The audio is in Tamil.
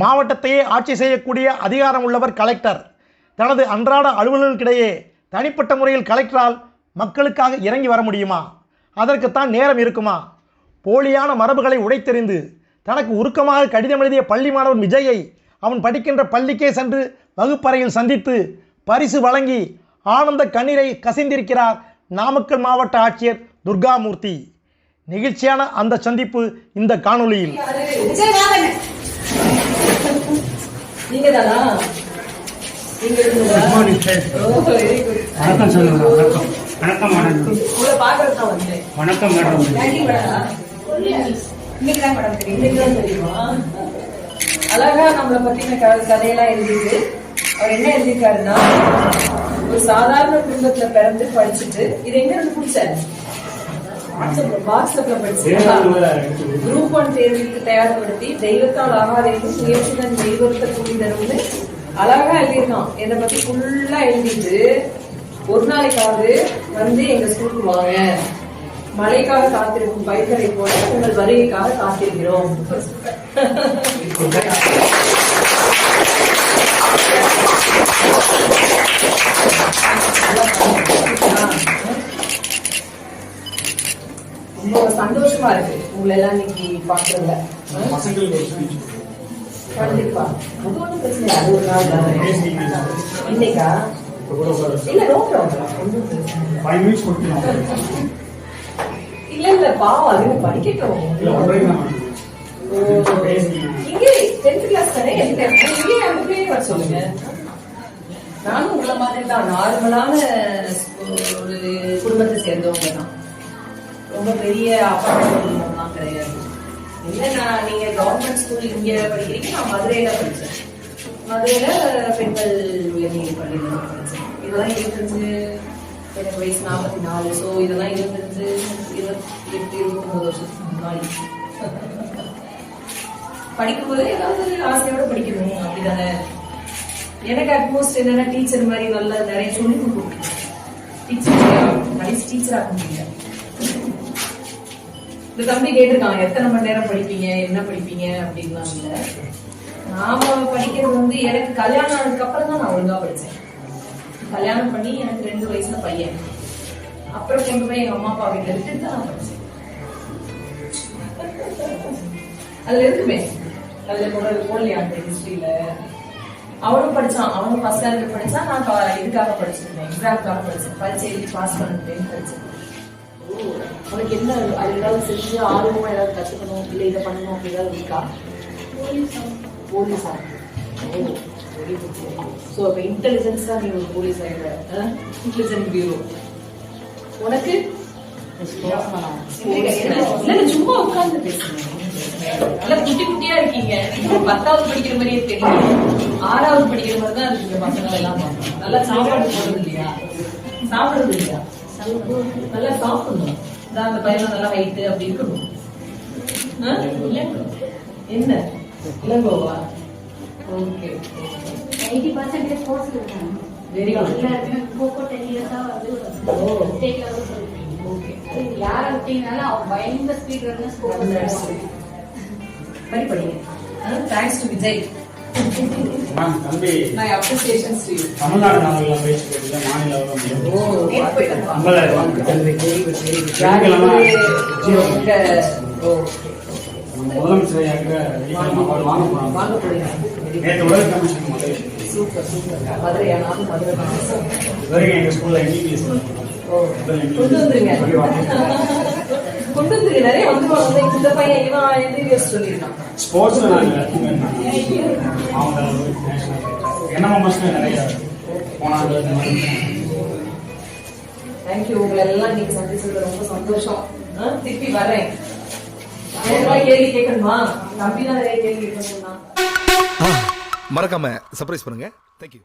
மாவட்டத்தையே ஆட்சி செய்யக்கூடிய அதிகாரம் உள்ளவர் கலெக்டர். தனது அன்றாட அலுவலர்களுக்கிடையே தனிப்பட்ட முறையில் கலெக்டரால் மக்களுக்காக இறங்கி வர முடியுமா? அதற்குத்தான் நேரம் இருக்குமா? போலியான மரபுகளை உடைத்தெறிந்து தனக்கு உருக்கமாக கடிதம் எழுதிய பள்ளி மாணவன் விஜயை அவன் படிக்கின்ற பள்ளிக்கே சென்று வகுப்பறையில் சந்தித்து பரிசு வழங்கி ஆனந்த கண்ணீரை கசிந்திருக்கிறார் நாமக்கல் மாவட்ட ஆட்சியர் துர்காமூர்த்தி. நெகிழ்ச்சியான அந்த சந்திப்பு இந்த காணொளியில். நீங்க தானா வணக்கம் சொல்லுங்க வணக்கம். வணக்கம் மேடம் உங்களை பார்க்கறது தான் வந்தேன். வணக்கம் மேடம் இன்னைக்கு தான் மேடம் தெரியும்? இன்னைக்கு தான் தெரியுமா? அழகா நம்மளை பத்தின கதையெல்லாம் எழுதிட்டு அவர் என்ன எழுதியிருக்காருன்னா ஒரு சாதாரண குடும்பத்துல பிறந்து படிச்சுட்டு இது எங்க இருந்து பிடிச்சாரு? வாட்ஸ்அப்ல படிச்சீங்களா குரூப் ஒன் தேர்வுக்கு தயார்படுத்தி தெய்வத்தால் ஆகாதேனும் முயற்சிதான் தெய்வத்தை கூடி தரும்னு அழகா எழுதியிருக்கான். என்னை பத்தி ஃபுல்லா எழுதிட்டு ஒரு நாளைக்காவது வந்து எங்க ஸ்கூலுக்கு வாங்க. மழைக்காக காத்திருக்கும் பயிர்களை போல உங்கள் வருகைக்காக காத்திருக்கிறோம். இருக்கு உங்களை எல்லாம் இன்னைக்கு பாக்குறதுல கண்டிப்பா. அது ஒண்ணும் பிரச்சனை இல்லை. அது ஒரு நாள் தானே. இன்னைக்கா? இல்ல நோ ப்ராப்ளம் ஒன்றும் இல்லை. இல்ல பாவம். அது படிக்கட்டும். இங்கே டென்த் கிளாஸ் தானே? இங்கே அந்த பிள்ளைங்க வர சொல்லுங்க. நானும் உங்களை மாதிரி தான். நார்மலான ஒரு குடும்பத்தை சேர்ந்தவங்க தான். ரொம்ப பெரிய அப்பார்ட்மெண்ட் கிடையாது. இல்ல நான் நீங்க கவர்மெண்ட் ஸ்கூல் இங்க படிக்கிறீங்க நான் மதுரையில படிச்சேன். மதுரையில பெண்கள் உயர்நிலை பள்ளியில தான் படிச்சேன். இதெல்லாம் இருபத்தஞ்சு எனக்கு வயசு நாற்பத்தி நாலு ஸோ இதெல்லாம் இருபத்தஞ்சு இருபத்தி எட்டு இருபத்தொன்பது வருஷத்துக்கு முன்னாடி. படிக்கும்போது ஏதாவது ஆசையோட படிக்கணும். அப்படிதானே? எனக்கு அட்மோஸ்ட் என்னன்னா டீச்சர் மாதிரி நல்லா நிறைய சொல்லி கொடுக்கணும். டீச்சர் கடைசி டீச்சர் ஆக முடியல. இந்த தம்பி கேட்டிருக்காங்க எத்தனை மணி நேரம் படிப்பீங்க என்ன படிப்பீங்க அப்படின்லாம் இல்ல. நாம படிக்கிறது வந்து எனக்கு கல்யாணம் ஆனதுக்கு அப்புறம் தான் நான் ஒழுங்கா படிச்சேன். கல்யாணம் பண்ணி எனக்கு ரெண்டு வயசுல பையன். அப்புறம் கொண்டு போய் எங்க அம்மா அப்பா வீட்டுல விட்டுட்டு தான் நான் படிச்சேன். அதுல இருக்குமே. அதுல கூட போடலையா அந்த ஹிஸ்டரியில அவனும் படிச்சான். அவனும் ஃபர்ஸ்ட் ஸ்டாண்டர்ட் படிச்சா நான் இதுக்காக படிச்சிருந்தேன். எக்ஸாம்க்காக படிச்சேன். பரிச்சை எழுதி பாஸ் பண்ணிட்டேன்னு படிச்சேன். உனக்கு என்ன அது ஏதாவது செஞ்சு ஆர்வமா ஏதாவது கத்துக்கணும் இல்ல இதை பண்ணணும் அப்படி ஏதாவது இருக்கா? போலீஸ்? வெரி குட் ஸோ அப்போ இன்டெலிஜென்ஸ் தான் நீ ஒரு போலீஸ் ஆகிடுற இன்டெலிஜென்ட் பியூரோ உனக்கு? சும்மா உட்கார்ந்து பேசுங்க. நல்லா குட்டி குட்டியா இருக்கீங்க. பத்தாவது படிக்கிற மாதிரியே தெரியும் ஆறாவது படிக்கிற மாதிரி தான் இருக்கீங்க பசங்க எல்லாம் நல்லா சாப்பாடு போடுறது இல்லையா? சாப்பிடுறது இல்லையா? நல்லா சாப்பிடணும். இதான் அந்த பையன் நல்லா ஹைட்டு அப்படி இருக்கணும். ஆ? என்ன? இளங்கோவா? ஓகே எயிட்டி பர்சன்டேஜ் ஸ்போர்ட்ஸ்ல இருக்காங்க வெரி குட் கோகோ டென் இயர்ஸா வந்து ஓ ஸ்டேட் லெவல் சொல்லிருக்கீங்க ஓகே யாரை விட்டீங்கனாலும் அவங்க பயங்கர ஸ்பீட் வந்து ஸ்போர்ட்ஸ் படி படிங்க தேங்க்ஸ் டு விஜய் தமிழ்நாடு நாவலில் பேச்சு போட்டியில் மாநில முதலமைச்சர் நேற்று உலக கமிஷன் மதுரை எங்கள் ஸ்கூலில் எம்பிபிஎஸ் ஓ. கொண்டு வந்துருங்க. கொண்டு நிறைய வந்துருவாங்க இந்த பையன் இவன் எம்பிபிஎஸ் சொல்லியிருக்கான். ஸ்போர்ட்ஸில் நான் எல்லாத்தையுமே மாவட்ட அளவு நேஷனல் என்எம்எம்எஸ்ல நிறைய போனாங்க இந்த மாதிரி தேங்க்யூ உங்களை எல்லாம் இன்னைக்கு சந்திச்சதுல ரொம்ப சந்தோஷம். ஆ, திருப்பி வரேன் ஏதாவது கேள்வி கேட்கணுமா? தம்பி தான் நிறைய கேள்வி கேட்கணும்னா. மறக்காம சர்ப்ரைஸ் பண்ணுங்க. தேங்க்யூ